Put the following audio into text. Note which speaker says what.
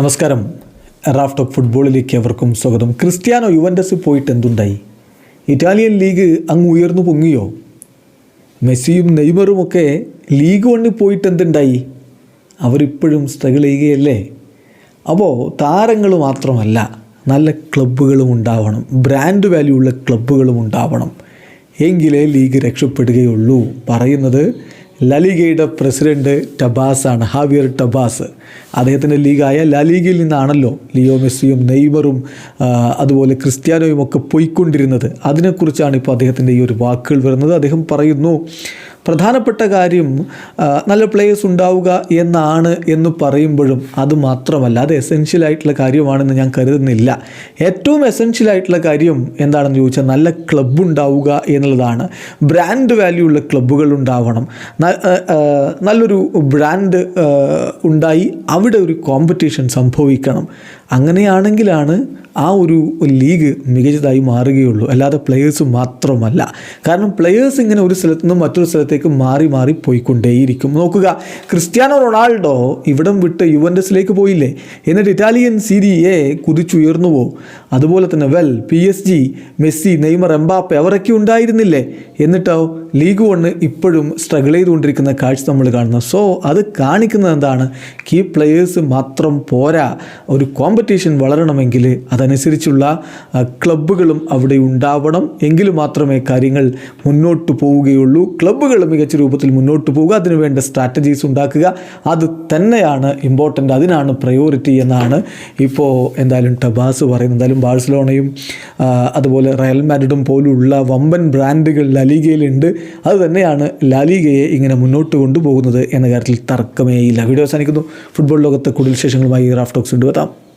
Speaker 1: നമസ്കാരം. Raft of ഫുട്ബോളിലേക്ക് അവർക്കും സ്വാഗതം. ക്രിസ്ത്യാനോ യുവൻഡസ് പോയിട്ട് എന്തുണ്ടായി? ഇറ്റാലിയൻ ലീഗ് അങ്ങ് ഉയർന്നു പൊങ്ങിയോ? മെസ്സിയും നെയ്മറും ഒക്കെ ലീഗ് വണ്ണി പോയിട്ട് എന്തുണ്ടായി? അവരിപ്പോഴും സ്ട്രഗിൾ ചെയ്യുകയല്ലേ? അപ്പോൾ താരങ്ങൾ മാത്രമല്ല നല്ല ക്ലബ്ബുകളും ഉണ്ടാവണം. ബ്രാൻഡ് വാല്യൂ ഉള്ള ക്ലബ്ബുകളും ഉണ്ടാവണം. എങ്കിലേ ലീഗ് രക്ഷപ്പെടുകയുള്ളൂ. പറയുന്നത് ലലിഗയുടെ പ്രസിഡന്റ് ടബാസാണ് ഹാവിയർ ടബാസ്. അദ്ദേഹത്തിന്റെ ലീഗായ ലലീഗയിൽ നിന്നാണല്ലോ ലിയോ മെസ്സിയും നെയ്മറും അതുപോലെ ക്രിസ്ത്യാനോയും ഒക്കെ പോയിക്കൊണ്ടിരുന്നത്. അതിനെക്കുറിച്ചാണ് ഇപ്പോൾ അദ്ദേഹത്തിന്റെ ഈ ഒരു വാക്കുകൾ വരുന്നത്. അദ്ദേഹം പറയുന്നു പ്രധാനപ്പെട്ട കാര്യം നല്ല പ്ലേയേഴ്സ് ഉണ്ടാവുക എന്നാണ് എന്ന് പറയുമ്പോഴും അത് മാത്രമല്ല അത് എസെൻഷ്യൽ ആയിട്ടുള്ള കാര്യമാണെന്ന് ഞാൻ കരുതുന്നില്ല. ഏറ്റവും എസെൻഷ്യൽ ആയിട്ടുള്ള കാര്യം എന്താണെന്ന് ചോദിച്ചാൽ നല്ല ക്ലബ്ബ് ഉണ്ടാവുക എന്നുള്ളതാണ്. ബ്രാൻഡ് വാല്യൂ ഉള്ള ക്ലബ്ബുകൾ ഉണ്ടാവണം. നല്ലൊരു ബ്രാൻഡ് ഉണ്ടായി അവിടെ ഒരു കോമ്പറ്റീഷൻ സംഭവിക്കണം. അങ്ങനെയാണെങ്കിലാണ് ആ ഒരു ലീഗ് മികച്ചതായി മാറുകയുള്ളൂ. അല്ലാതെ പ്ലെയേഴ്സ് മാത്രമല്ല. കാരണം പ്ലെയേഴ്സ് ഇങ്ങനെ ഒരു സ്ഥലത്ത് നിന്ന് മറ്റൊരു സ്ഥലത്തേക്ക് മാറി മാറി പോയിക്കൊണ്ടേയിരിക്കും. നോക്കുക ക്രിസ്ത്യാനോ റൊണാൾഡോ ഇവിടം വിട്ട് യുവൻഡസിലേക്ക് പോയില്ലേ? എന്നിട്ട് ഇറ്റാലിയൻ സീരിയെ കുതിച്ചുയർന്നുവോ? അതുപോലെ തന്നെ well P S G Messi Neymar Mbappe അവരൊക്കെ ഉണ്ടായിരുന്നില്ലേ? എന്നിട്ടോ ലീഗ് വണ്ണ് ഇപ്പോഴും സ്ട്രഗിൾ ചെയ്തുകൊണ്ടിരിക്കുന്ന കാഴ്ച നമ്മൾ കാണുന്നു. സോ അത് കാണിക്കുന്നത് എന്താണ്? കീ പ്ലെയേഴ്സ് മാത്രം പോരാ. ഒരു കോമ്പറ്റീഷൻ വളരണമെങ്കിൽ അതനുസരിച്ചുള്ള ക്ലബ്ബുകളും അവിടെ ഉണ്ടാവണം. എങ്കിൽ മാത്രമേ കാര്യങ്ങൾ മുന്നോട്ട് പോവുകയുള്ളൂ. ക്ലബ്ബുകൾ മികച്ച രൂപത്തിൽ മുന്നോട്ട് പോവുക. അതിനു വേണ്ട സ്ട്രാറ്റജീസ് ഉണ്ടാക്കുക. അത് തന്നെയാണ് ഇമ്പോർട്ടന്റ് അതിനാണ് പ്രയോറിറ്റി എന്നാണ് ഇപ്പോൾ എന്തായാലും ടബാസ് പറയുന്നത്. എന്തായാലും ബാഴ്സലോണയും അതുപോലെ റയൽ മാഡ്രിഡും പോലുള്ള വമ്പൻ ബ്രാൻഡുകൾ ലലീഗയിലുണ്ട് അത് തന്നെയാണ് ലാലിഗയെ ഇങ്ങനെ മുന്നോട്ട് കൊണ്ടുപോകുന്നത് എന്ന കാര്യത്തിൽ തർക്കമേയില്ല. വീഡിയോ അവസാനിക്കുന്നു. ഫുട്ബോൾ ലോകത്ത് കൂടുതൽ വിശേഷങ്ങളുമായി ടോക്സ് കൊണ്ടുവെത്താം